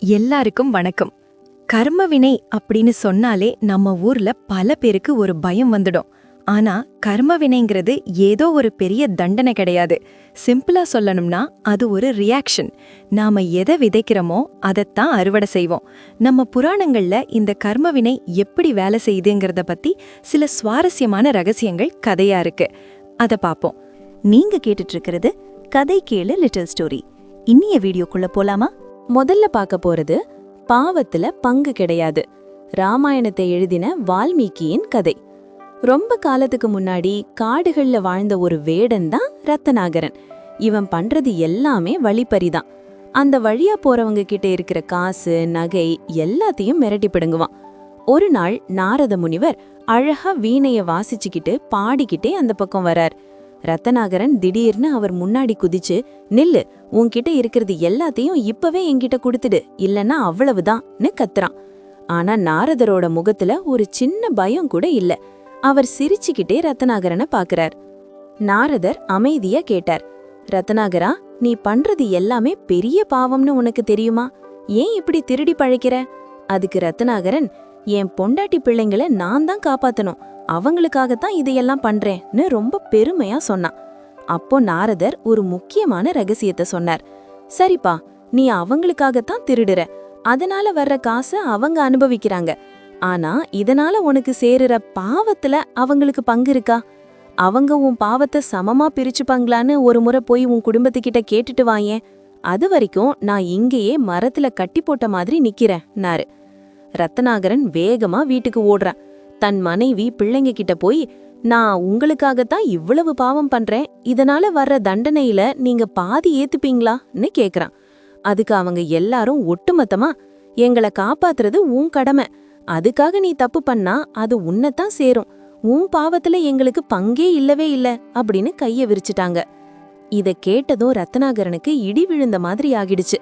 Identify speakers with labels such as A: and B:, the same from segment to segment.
A: எல்லாருக்கும் வணக்கம். கர்மவினை அப்படின்னு சொன்னாலே நம்ம ஊர்ல பல பேருக்கு ஒரு பயம் வந்துடும். ஆனா கர்மவினைங்கிறது ஏதோ ஒரு பெரிய தண்டனை கிடையாது. சிம்பிளா சொல்லணும்னா அது ஒரு ரியாக்ஷன் நாம எதை விதைக்கிறோமோ அதைத்தான் அறுவடை செய்வோம். நம்ம புராணங்கள்ல இந்த கர்மவினை எப்படி வேலை செய்யுதுங்கிறத பத்தி சில சுவாரஸ்யமான ரகசியங்கள் கதையா இருக்கு. அத பார்ப்போம்
B: நீங்க கேட்டுட்டு இருக்கிறது கதை கேளு லிட்டில் ஸ்டோரி இன்னிய வீடியோக்குள்ள போலாமா? முதல்ல பார்க்க போறது பாவத்துல பங்கு கிடையாது. ராமாயணத்தை எழுதின வால்மீகியின் கதை. ரொம்ப காலத்துக்கு முன்னாடி காடுகள்ல வாழ்ந்த ஒரு வேடன் தான் ரத்தநாகரன். இவன் பண்றது எல்லாமே வழிப்பறிதான் அந்த வழியா போறவங்க கிட்ட இருக்கிற காசு நகை எல்லாத்தையும் மிரட்டி பிடுங்குவான். ஒரு நாள் நாரத முனிவர் அழகா வீணைய வாசிச்சுக்கிட்டு பாடிக்கிட்டே அந்த பக்கம் வரார். ரத்தநாகரன் திடீர்னு அவர் முன்னாடி குதிச்சு நில்லு உன்கிட்ட இருக்கிறது எல்லாத்தையும் இப்பவே என்கிட்ட கொடுத்துடு இல்லனா அவ்வளவுதான்னு கத்துறான் ஆனா நாரதரோட முகத்துல ஒரு சின்ன பயம் கூட இல்ல. அவர் சிரிச்சுக்கிட்டே ரத்தநாகரனை பாக்குறார். நாரதர் அமைதியா கேட்டார் ரத்தநாகரா நீ பண்றது எல்லாமே பெரிய பாவம்னு உனக்கு தெரியுமா? ஏன் இப்படி திருடி பழைக்கிற அதுக்கு ரத்தநாகரன் என் பொண்டாட்டி பிள்ளைங்கள நான் தான் காப்பாத்தணும். அவங்களுக்காகத்தான் இதையெல்லாம் பண்றேன்னு ரொம்ப பெருமையா சொன்னான். அப்போ நாரதர் ஒரு முக்கியமான ரகசியத்தை சொன்னார். சரிப்பா நீ அவங்களுக்காகத்தான் திருடுற. அதனால வர்ற காசை அவங்க அனுபவிக்கிறாங்க. ஆனா இதனால உனக்கு சேருற பாவத்துல அவங்களுக்கு பங்கு இருக்கா? அவங்க உன் பாவத்தை சமமா பிரிச்சுப்பாங்களான்னு ஒரு முறை போய் உன் குடும்பத்துக்கிட்ட கேட்டுட்டு வாயேன். அது வரைக்கும் நான் இங்கேயே மரத்துல கட்டி போட்ட மாதிரி நிக்கிறேன்னாரு. ரத்னாகரன் வேகமா வீட்டுக்கு ஓடுறான். தன் மனைவி பிள்ளைங்க கிட்ட போய் நான் உங்களுக்காகத்தான் இவ்வளவு பாவம் பண்றேன். இதனால வர்ற தண்டனையில நீங்க பாதி ஏத்துப்பீங்களான்னு கேக்குறான். அதுக்கு அவங்க எல்லாரும் ஒட்டுமொத்தமா எங்களை காப்பாத்துறது உன் கடமை. அதுக்காக நீ தப்பு பண்ணா அது உன்னைத்தான் சேரும். உன் பாவத்துல எங்களுக்கு பங்கே இல்லவே இல்ல அப்படின்னு கைய விரிச்சிட்டாங்க. இத கேட்டதும் ரத்னாகரனுக்கு இடி விழுந்த மாதிரி ஆகிடுச்சு.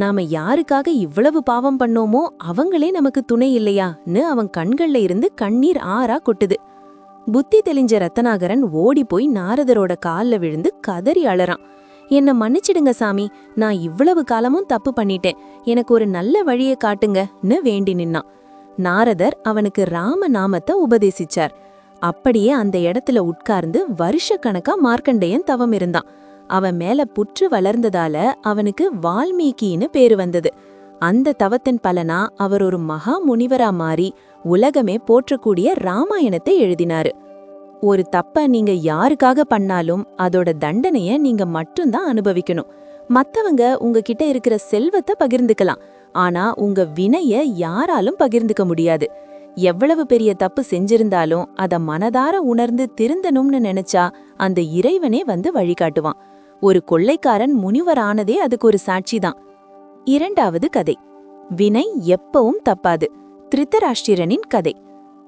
B: நாம யாருக்காக இவ்வளவு பாவம் பண்ணோமோ அவங்களே நமக்கு துணை இல்லையான்னு அவன் கண்கள்ல இருந்து கண்ணீர் ஆறா கொட்டுது. புத்தி தெளிஞ்ச ரத்தனாகரன் ஓடி போய் நாரதரோட கால்ல விழுந்து கதறி அழறான். என்ன மன்னிச்சிடுங்க சாமி நான் இவ்வளவு காலமும் தப்பு பண்ணிட்டேன். எனக்கு ஒரு நல்ல வழியை காட்டுங்கன்னு வேண்டி நின்னான். நாரதர் அவனுக்கு ராம நாமத்தை உபதேசிச்சார். அப்படியே அந்த இடத்துல உட்கார்ந்து வருஷக்கணக்கா மார்க்கண்டேயன் தவம் இருந்தான். அவன் மேல புற்று வளர்ந்ததால அவனுக்கு வால்மீகின்னு பேரு வந்தது. அந்த தவத்தின் பலனா அவர் ஒரு மகா முனிவரா மாறி உலகமே போற்றக்கூடிய ராமாயணத்தை எழுதினாரு. ஒரு தப்ப நீங்க யாருக்காக பண்ணாலும் அதோட தண்டனைய நீங்க மட்டும்தான் அனுபவிக்கணும். மத்தவங்க உங்ககிட்ட இருக்கிற செல்வத்தை பகிர்ந்துக்கலாம். ஆனா உங்க வினைய யாராலும் பகிர்ந்துக்க முடியாது. எவ்வளவு பெரிய தப்பு செஞ்சிருந்தாலும் அத மனதார உணர்ந்து திருந்தணும்னு நினைச்சா அந்த இறைவனே வந்து வழிகாட்டுவான். ஒரு கொள்ளைக்காரன் முனிவரானதே அதுக்கு ஒரு சாட்சிதான். இரண்டாவது கதை. வினை எப்பவும் தப்பாது. திருத்தராஷ்டிரனின் கதை.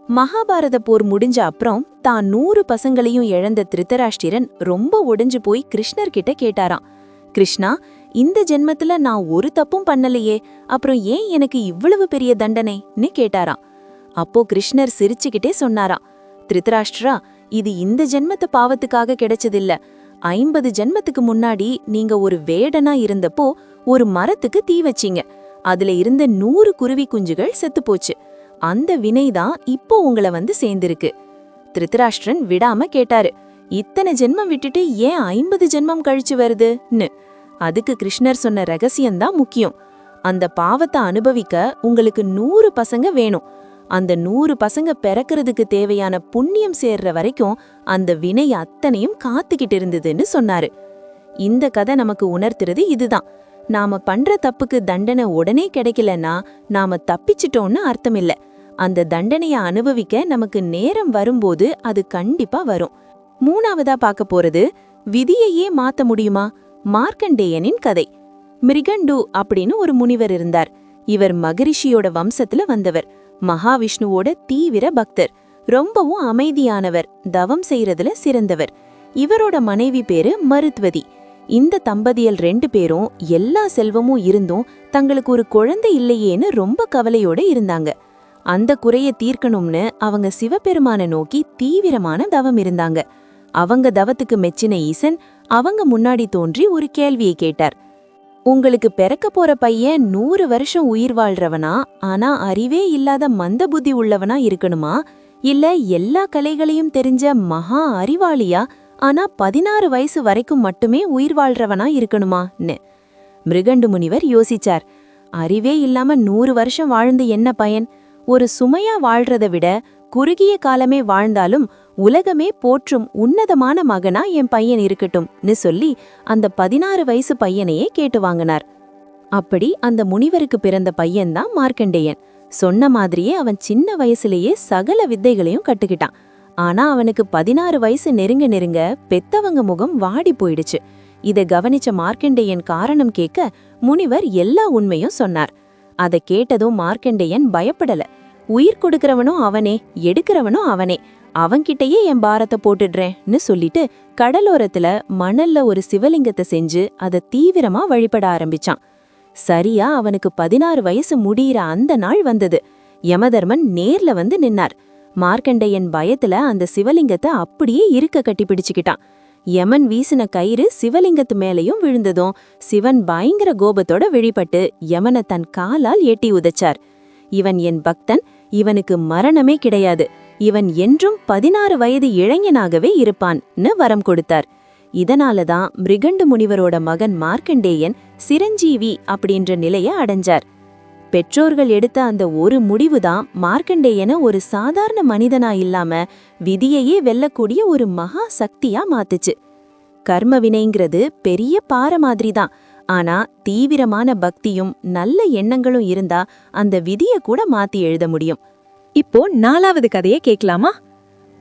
B: மகாபாரத போர் முடிஞ்ச அப்புறம் தான் நூறு பசங்களையும் இழந்த திருத்தராஷ்டிரன் ரொம்ப ஒடிஞ்சு போய் கிருஷ்ணர் கிட்ட கேட்டாராம். கிருஷ்ணா இந்த ஜென்மத்துல நான் ஒரு தப்பும் பண்ணலையே அப்புறம் ஏன் எனக்கு இவ்வளவு பெரிய தண்டனைன்னு கேட்டாராம். அப்போ கிருஷ்ணர் சிரிச்சுக்கிட்டே சொன்னாராம். திருத்தராஷ்டிரா இது இந்த ஜென்மத்து பாவத்துக்காக கிடைச்சதில்ல. ஐம்பது ஜென்மத்துக்கு முன்னாடி நீங்க ஒரு வேடனா இருந்தப்போ ஒரு மரத்துக்கு தீ வச்சீங்க. அதுல இருந்த நூறு குருவி குஞ்சுகள் செத்து போச்சு. அந்த வினைதான் இப்போ உங்களை வந்து சேர்ந்திருக்கு. திருத்தராஷ்டிரன் விடாம கேட்டாரு இத்தனை ஜென்மம் விட்டுட்டு ஏன் ஐம்பது ஜென்மம் கழிச்சு வருதுன்னு? அதுக்கு கிருஷ்ணர் சொன்ன ரகசியம்தான் முக்கியம். அந்த பாவத்தை அனுபவிக்க உங்களுக்கு நூறு பசங்க வேணும். அந்த நூறு பசங்க பிறக்கிறதுக்கு தேவையான புண்ணியம் சேர்ற வரைக்கும் அந்த வினை அத்தனையும் காத்துக்கிட்டு இருந்ததுன்னு சொன்னாரு. இந்த கதை நமக்கு உணர்த்துறது இதுதான். நாம பண்ற தப்புக்கு தண்டனை உடனே கிடைக்கலன்னா நாம தப்பிச்சிட்டோம்னு அர்த்தம் இல்ல அந்த தண்டனைய அனுபவிக்க நமக்கு நேரம் வரும்போது அது கண்டிப்பா வரும். மூணாவதா பார்க்க போறது விதியையே மாத்த முடியுமா? மார்க்கண்டேயனின் கதை. மிருகண்டு அப்படின்னு ஒரு முனிவர் இருந்தார். இவர் மகரிஷியோட வம்சத்துல வந்தவர். மகாவிஷ்ணுவோட தீவிர பக்தர். ரொம்பவும் அமைதியானவர் தவம் செய்யறதுல சிறந்தவர். இவரோட மனைவி பேரு மருத்வதி. இந்த தம்பதியல் ரெண்டு பேரும் எல்லா செல்வமும் இருந்தும் தங்களுக்கு ஒரு குழந்தை இல்லையேன்னு ரொம்ப கவலையோட இருந்தாங்க. அந்த குறைய தீர்க்கணும்னு அவங்க சிவபெருமான நோக்கி தீவிரமான தவம் இருந்தாங்க. அவங்க தவத்துக்கு மெச்சின ஈசன் அவங்க முன்னாடி தோன்றி ஒரு கேள்வியை கேட்டார். உங்களுக்கு பிறக்க போற பையன் நூறு வருஷம் உயிர் வாழ்றவனா? ஆனா அறிவே இல்லாத மந்த புத்தி உள்ளவனா இருக்கணுமா? இல்ல எல்லா கலைகளையும் தெரிஞ்ச மகா அறிவாளியா? ஆனா பதினாறு வயசு வரைக்கும் மட்டுமே உயிர் வாழ்றவனா இருக்கணுமான்னு மிருகண்டு முனிவர் யோசிச்சார். அறிவே இல்லாம நூறு வருஷம் வாழ்ந்து என்ன பயன்? ஒரு சுமையா வாழ்றத விட குறுகிய காலமே வாழ்ந்தாலும் உலகமே போற்றும் உன்னதமான மகனா என் பையன் இருக்கட்டும்னு சொல்லி அந்த பதினாறு வயசு பையனையே கேட்டு வாங்கினார். அப்படி அந்த முனிவருக்கு பிறந்த பையன்தான் மார்க்கண்டேயன். சொன்ன மாதிரியே அவன் சின்ன வயசுலயே சகல வித்தைகளையும் கட்டுக்கிட்டான். ஆனா அவனுக்கு பதினாறு வயசு நெருங்க நெருங்க பெத்தவங்க முகம் வாடி போயிடுச்சு. இதை கவனிச்ச மார்க்கண்டேயன் காரணம் கேட்க முனிவர் எல்லா உண்மையும் சொன்னார். அதை கேட்டதும் மார்க்கண்டேயன் பயப்படல. உயிர் கொடுக்கறவனும் அவனே எடுக்கிறவனும் அவனே. அவன்கிட்டயே என் பாரத்தை போட்டுடுறேன்னு சொல்லிட்டு கடலோரத்துல மணல்ல ஒரு சிவலிங்கத்தை செஞ்சு அதை தீவிரமா வழிபட ஆரம்பிச்சான். சரியா அவனுக்கு பதினாறு வயசு முடியிற அந்த நாள் வந்தது. யமதர்மன் நேர்ல வந்து நின்னார். மார்க்கண்டேயன் பயத்துல அந்த சிவலிங்கத்தை அப்படியே இருக்க கட்டி பிடிச்சுக்கிட்டான். யமன் வீசின கயிறு சிவலிங்கத்து மேலயும் விழுந்ததும் சிவன் பயங்கர கோபத்தோட வெளிப்பட்டு யமனை தன் காலால் எட்டி உதைச்சார். இவன் என் பக்தன் இவனுக்கு மரணமே கிடையாது. இவன் என்றும் பதினாறு வயது இளைஞனாகவே இருப்பான்னு வரம் கொடுத்தார். இதனாலதான் மிருகண்டு முனிவரோட மகன் மார்க்கண்டேயன் சிரஞ்சீவி அப்படின்ற நிலைய அடைஞ்சார். பெற்றோர்கள் எடுத்த அந்த ஒரு முடிவுதான் மார்க்கண்டேயனை ஒரு சாதாரண மனிதனா இல்லாம விதியையே வெல்லக்கூடிய ஒரு மகா சக்தியா மாத்துச்சு. கர்ம வினைங்கிறது பெரிய பாறை மாதிரி தான் ஆனா தீவிரமான பக்தியும் நல்ல எண்ணங்களும் இருந்தா அந்த விதிய கூட மாத்தி எழுத முடியும்.
A: இப்போ நாலாவது கதையை கேட்கலாமா?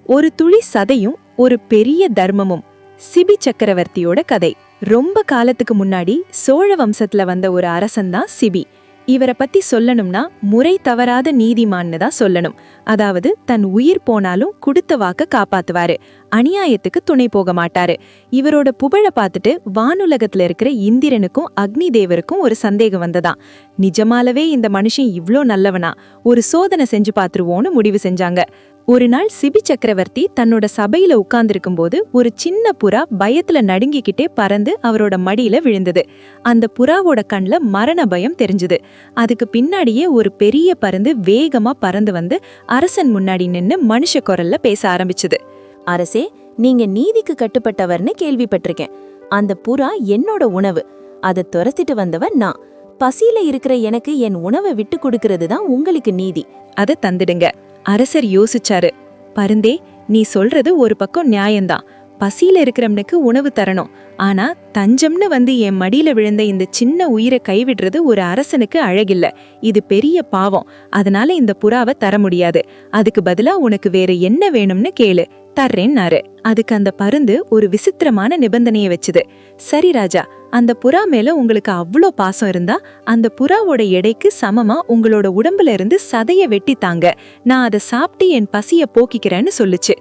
A: ஒரு துளி சதையும் ஒரு பெரிய தர்மமும். சிபி சக்கரவர்த்தியோட கதை. ரொம்ப காலத்துக்கு முன்னாடி சோழ வம்சத்துல வந்த ஒரு அரசன் தான் சிபி. இவரை பத்தி சொல்லணும்னா முறை தவறாத நீதிமான்னு தான் சொல்லணும். அதாவது தன் உயிர் போனாலும் கொடுத்த வாக்க காப்பாத்துவாரு. அநியாயத்துக்கு துணை போக மாட்டாரு. இவரோட புகழ பார்த்துட்டு வானுலகத்துல இருக்கிற இந்திரனுக்கும் அக்னி தேவருக்கும் ஒரு சந்தேகம் வந்ததாம். நிஜமாலவே இந்த மனுஷன் இவ்ளோ நல்லவனா? ஒரு சோதனை செஞ்சு பாத்துருவோன்னு முடிவு செஞ்சாங்க. ஒரு நாள் சிபி சக்கரவர்த்தி தன்னோட சபையில உட்கார்ந்திருக்கும் போது ஒரு சின்ன புறா பயத்துல நடுங்கிக்கிட்டே பறந்து அவரோட மடியில விழுந்தது. அந்த புறாவோட கண்ல மரண பயம் தெரிஞ்சுது. அதுக்கு பின்னாடியே ஒரு பெரிய பருந்து வேகமா பறந்து வந்து அரசன் முன்னாடி நின்னு மனுஷ குரல்ல பேச ஆரம்பிச்சது.
B: அரசே நீங்க நீதிக்கு கட்டுப்பட்டவர்னு கேள்விப்பட்டிருக்கேன். அந்த புறா என்னோட உணவு. அதை துரத்திட்டு வந்தவன் நான். பசியில இருக்கிற எனக்கு என் உணவை விட்டு கொடுக்கறது தான் உங்களுக்கு நீதி.
A: அதை தந்துடுங்க. அரசர் யோசிச்சாரு. பருந்தே நீ சொல்றது ஒரு பக்கம் நியாயம்தான் பசியில இருக்கிறவனுக்கு உணவு தரணும். ஆனா தஞ்சம்னு வந்து என் மடியில விழுந்த இந்த சின்ன உயிரை கைவிடுறது ஒரு அரசனுக்கு அழகில்ல. இது பெரிய பாவம். அதனால இந்த புறாவை தர முடியாது. அதுக்கு பதிலா உனக்கு வேற என்ன வேணும்னு கேளு. தர்றேன்னாரு அதுக்கு அந்த பருந்து ஒரு விசித்திரமான நிபந்தனையை வச்சுது. சரி ராஜா அந்த புறா மேல உங்களுக்கு அவ்வளோ பாசம் இருந்தா அந்த புறாவோட எடைக்கு சமமா உங்களோட உடம்புல இருந்து சதைய வெட்டி தாங்க. நான் அதை சாப்பிட்டு என் பசிய போக்கிக்கிறேன்னு சொல்லுச்சு.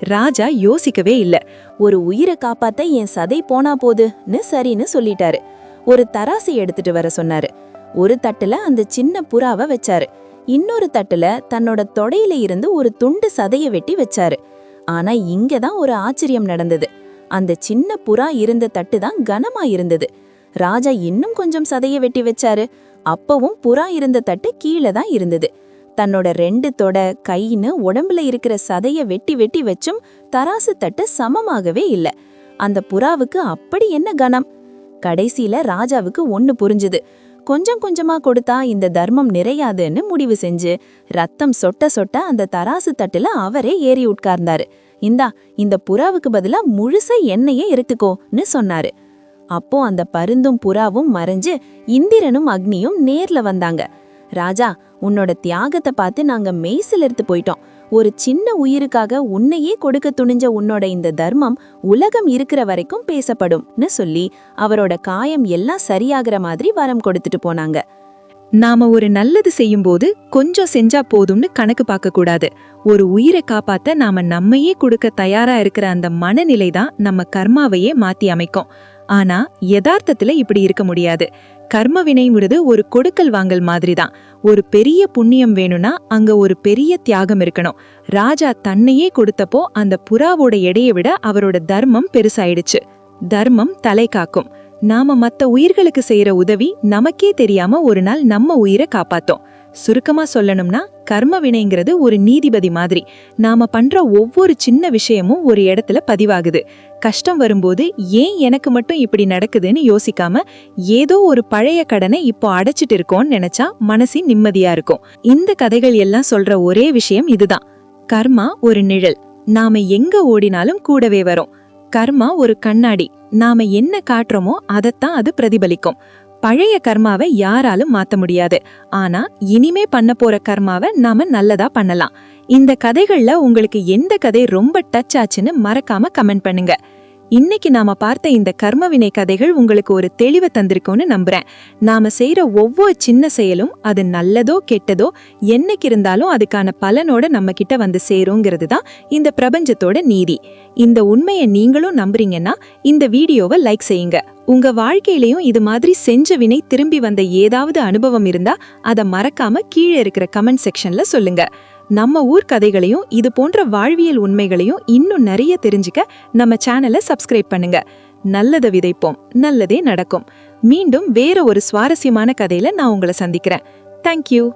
A: ராஜா யோசிக்கவே இல்ல.
B: ஒரு உயிரை காப்பாத்த என் சதை போனா போதுன்னு சரின்னு சொல்லிட்டாரு. ஒரு தராசை எடுத்துட்டு வர சொன்னாரு. ஒரு தட்டுல அந்த சின்ன புறாவை வச்சாரு. இன்னொரு தட்டுல தன்னோட தொடையில இருந்து ஒரு துண்டு சதைய வெட்டி வச்சாரு. ஆனா இங்க தான் ஒரு ஆச்சரியம் நடந்தது. அந்த சின்ன புறா இருந்த தட்டு தான் கனமா இருந்தது. ராஜா இன்னும் கொஞ்சம் சதைய வெட்டி வச்சாரு. அப்பவும் புறா இருந்த தட்டு கீழே தான் இருந்தது. தன்னோட ரெண்டு தொட கைன்னு உடம்புல இருக்கிற சதைய வெட்டி வெட்டி வச்சும் தராசு தட்டு சமமாகவே இல்ல. அந்த புறாவுக்கு அப்படி என்ன கனம் கடைசியில ராஜாவுக்கு ஒன்னு புரிஞ்சுது. கொஞ்சம் கொஞ்சமா கொடுத்தா இந்த தர்மம் நிறையாதுன்னு முடிவு செஞ்சு ரத்தம் சொட்ட சொட்ட அந்த தராசு தட்டுல அவரே ஏறி உட்கார்ந்தாரு. இந்தா இந்த புறாவுக்கு பதிலா முழுச எண்ணெயே எடுத்துக்கோன்னு சொன்னாரு. அப்போ அந்த பருந்தும் புறாவும் மறைஞ்சு இந்திரனும் அக்னியும் நேர்ல வந்தாங்க. ராஜா உன்னோட தியாகத்தை பார்த்து நாங்க மெய்சில் எடுத்து போயிட்டோம். ஒரு சின்ன உயிருக்காக உன்னையே கொடுக்க துணிஞ்ச உன்னோட இந்த தர்மம் உலகம் இருக்கிற வரைக்கும் பேசப்படும்னு சொல்லி அவரோட காயம் எல்லாம் சரியாகிற மாதிரி வரம் கொடுத்துட்டு போனாங்க.
A: நாம ஒரு நல்லது செய்யும்போது கொஞ்சம் செஞ்சா போதும்னு கணக்கு பார்க்க கூடாது. ஒரு உயிரை காப்பாத்த நாம நம்மையே கொடுக்க தயாரா இருக்கிற அந்த மனநிலை தான் நம்ம கர்மாவையே மாத்தி அமைக்கும். ஆனா யதார்த்தத்துல இப்படி இருக்க முடியாது. கர்ம வினைங்கிறது ஒரு கொடுக்கல் வாங்கல் மாதிரி தான் ஒரு பெரிய புண்ணியம் வேணும்னா அங்க ஒரு பெரிய தியாகம் இருக்கணும். ராஜா தன்னையே கொடுத்தப்போ அந்த புறாவோட எடையை விட அவரோட தர்மம் பெருசாயிடுச்சு. தர்மம் தலை காக்கும். நாம மத்த உயிர்களுக்கு செய்யற உதவி நமக்கே தெரியாம ஒரு நாள் நம்ம உயிரை காப்பாத்தோம். சுருக்கமா சொல்லணும்னா கர்ம வினைங்கிறது ஒரு நீதிபதி மாதிரி. நாம பண்ற ஒவ்வொரு சின்ன விஷயமும் ஒரு இடத்துல பதிவாகுது. கஷ்டம் வரும்போது ஏன் எனக்கு மட்டும் இப்படி நடக்குதுன்னு யோசிக்காம ஏதோ ஒரு பழைய கடனை இப்போ அடைச்சிட்டு இருக்கோம்னு நினைச்சா மனசு நிம்மதியா இருக்கும். இந்த கதைகள் எல்லாம் சொல்ற ஒரே விஷயம் இதுதான். கர்மா ஒரு நிழல். நாம எங்க ஓடினாலும் கூடவே வரும். கர்மா ஒரு கண்ணாடி. நாம என்ன காட்டுறோமோ அதைத்தான் அது பிரதிபலிக்கும். பழைய கர்மாவை யாராலும் மாத்த முடியாது. ஆனா இனிமே பண்ண போற கர்மாவை நாம நல்லதா பண்ணலாம். இந்த கதைகள்ல உங்களுக்கு எந்த கதை ரொம்ப டச் ஆச்சுன்னு மறக்காம கமெண்ட் பண்ணுங்க. இன்னைக்கு நாம பார்த்த இந்த கர்மவினை கதைகள் உங்களுக்கு ஒரு தெளிவை தந்திருக்கோன்னு நம்புறேன். நாம செய்யற ஒவ்வொரு சின்ன செயலும் அது நல்லதோ கெட்டதோ என்னைக்கு இருந்தாலும் அதுக்கான பலனோட நம்ம கிட்ட வந்து சேருங்கிறது தான் இந்த பிரபஞ்சத்தோட நீதி. இந்த உண்மையை நீங்களும் நம்புறீங்கன்னா இந்த வீடியோவை லைக் செய்யுங்க. உங்க வாழ்க்கையிலயும் இது மாதிரி செஞ்ச வினை திரும்பி வந்த ஏதாவது அனுபவம் இருந்தா அதை மறக்காம கீழே இருக்கிற கமெண்ட் செக்ஷன்ல சொல்லுங்க. நம்ம ஊர் கதைகளையும் இது போன்ற வாழ்வியல் உண்மைகளையும் இன்னும் நிறைய தெரிஞ்சுக்க நம்ம சேனலை சப்ஸ்கிரைப் பண்ணுங்க. நல்லதை விதைப்போம் நல்லதே நடக்கும். மீண்டும் வேற ஒரு சுவாரஸ்யமான கதையில நான் உங்களை சந்திக்கிறேன். தேங்க்யூ